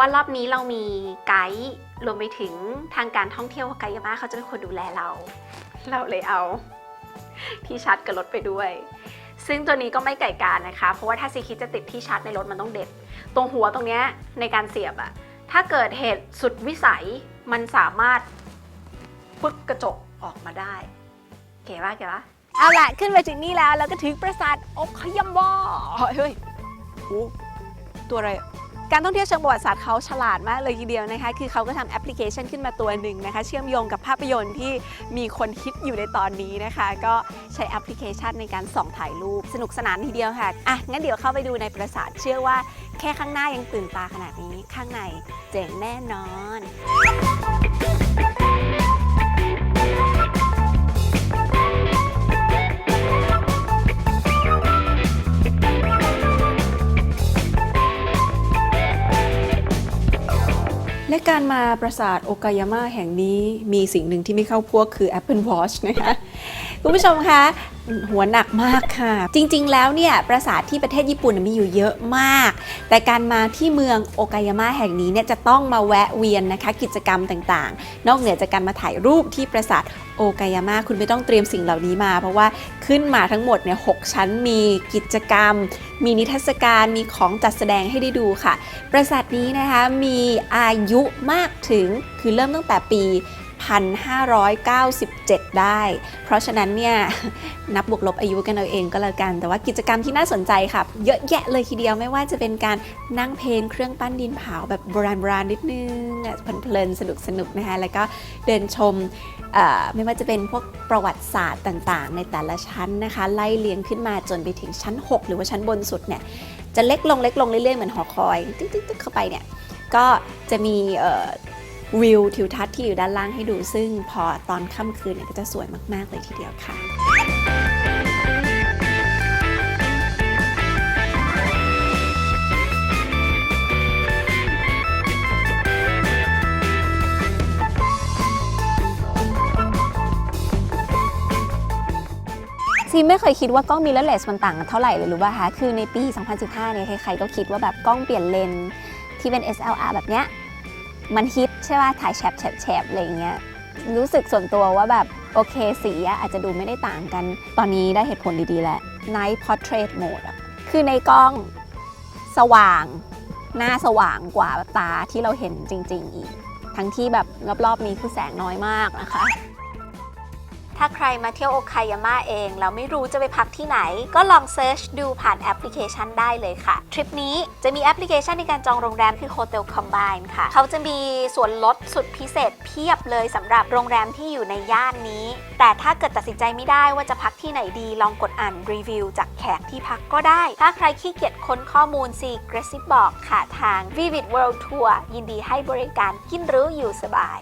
ว่ารอบนี้เรามีไกด์รวมไปถึงทางการท่องเที่ยวไกด์ยามาเขาจะเป็นคนดูแลเรา เราเลยเอา ที่ชาร์จกับรถไปด้วย ซึ่งตัวนี้ก็ไม่ไก่การนะคะ เพราะว่าถ้าซีคิดจะติดที่ชาร์จในรถมันต้องเด็ด ตรงหัวตรงเนี้ยในการเสียบอะถ้าเกิดเหตุสุดวิสัยมันสามารถปึกกระจกออกมาได้ เก๋ปะเก๋ปะเอาละขึ้นมาถึงนี่แล้ว แล้วก็ถึงปราสาทโอคยัมบอเฮ้ยโอ้ตัวอะไร การท่องเที่ยวเชิงประวัติศาสตร์เขาฉลาดมากเลยทีเดียวนะคะ คือเขาก็ทำแอปพลิเคชันขึ้นมาตัวหนึ่งนะคะ เชื่อมโยงกับภาพยนตร์ที่มีคนฮิตอยู่ในตอนนี้นะคะ ก็ใช้แอปพลิเคชันในการส่องถ่ายรูป สนุกสนานทีเดียวค่ะ อะ งั้นเดี๋ยวเข้าไปดูในปราสาทเชื่อว่าแค่ข้างหน้ายังตื่นตาขนาดนี้ ข้างในเจ๋งแน่นอน และการมาปราสาทโอกายาม่าแห่งนี้มีสิ่งหนึ่งที่ไม่เข้าพวกคือ Apple Watch นะคะ คุณผู้ชมคะหัวหนักมากค่ะ จริงๆ แล้วเนี่ยปราสาทที่ประเทศญี่ปุ่นมีอยู่เยอะมาก แต่การมาที่เมืองโอกายาม่าแห่งนี้เนี่ยจะต้องมาแวะเวียนนะคะกิจกรรมต่างๆ นอกเหนือจากการมาถ่ายรูปที่ปราสาทโอกายาม่าคุณไม่ต้องเตรียมสิ่งเหล่านี้มา เพราะว่าขึ้นมาทั้งหมดเนี่ยหกชั้นมีกิจกรรม มีนิทรรศการมีของจัดแสดงให้ได้ดูค่ะ ปราสาทนี้นะคะมีอายุมากถึงคือเริ่มตั้งแต่ปี 1597 ได้ เพราะฉะนั้นเนี่ยนับบวกลบอายุกันเอาเองก็แล้วกัน แต่ว่ากิจกรรมที่น่าสนใจค่ะ เยอะแยะเลยทีเดียวไม่ว่าจะเป็นการนั่งเพลนเครื่องปั้นดินเผาแบบโบราณโบราณนิดนึงอะเพลินๆสนุกสนุกๆนะคะแล้วก็เดินชมไม่ว่าจะเป็นพวกประวัติศาสตร์ต่างๆ ในแต่ละชั้นนะคะ ไล่เลียงขึ้นมาจนไปถึงชั้น 6 หรือว่าชั้นบนสุดเนี่ยจะเล็กลงเล็กลงเรื่อยๆเหมือนหอคอยติ๊กติ๊กติ๊กเข้าไปเนี่ยก็จะมีเวิวทิวทัศน์ที่อยู่ด้านล่างให้ดู ซึ่งพอตอนค่ำคืนเนี่ยก็จะสวยมาก ๆ เลยทีเดียวค่ะ ซีไม่เคยคิดว่ากล้องมิเรอร์เลสมันต่างกันเท่าไหร่เลยรู้ป่ะคะ คือในปี 2015 เนี่ยใครๆก็คิดว่าแบบกล้องเปลี่ยนเลนส์ที่เป็น SLR แบบเนี้ย มันฮิตใช่ป่ะถ่ายแฉบแฉบแฉบอะไรอย่างเงี้ยรู้สึกส่วนตัวว่าแบบโอเคสีอาจจะดูไม่ได้ต่างกัน ตอนนี้ได้เหตุผลดีๆ แล้ว Night Portrait Mode อะคือในกล้องสว่าง หน้าสว่างกว่าตาที่เราเห็นจริง ๆ อีก ทั้งที่แบบรอบๆนี้คือแสงน้อยมากนะคะ ถ้าใครมาเที่ยวโอคายาม่าเองแล้วไม่รู้จะไปพักที่ไหน ก็ลองเซิร์ชดูผ่านแอปพลิเคชันได้เลยค่ะ ทริปนี้จะมีแอปพลิเคชันในการจองโรงแรมคือ Hotel Combine ค่ะ เขาจะมีส่วนลดสุดพิเศษเพียบเลยสำหรับโรงแรมที่อยู่ในย่านนี้ แต่ถ้าเกิดตัดสินใจไม่ได้ว่าจะพักที่ไหนดีลองกดอ่านรีวิวจากแขกที่พักก็ได้ ถ้าใครขี้เกียจค้นข้อมูลซีกระซิบบอกค่ะทาง Vivid World Tour ยินดีให้บริการกินรู้อยู่สบาย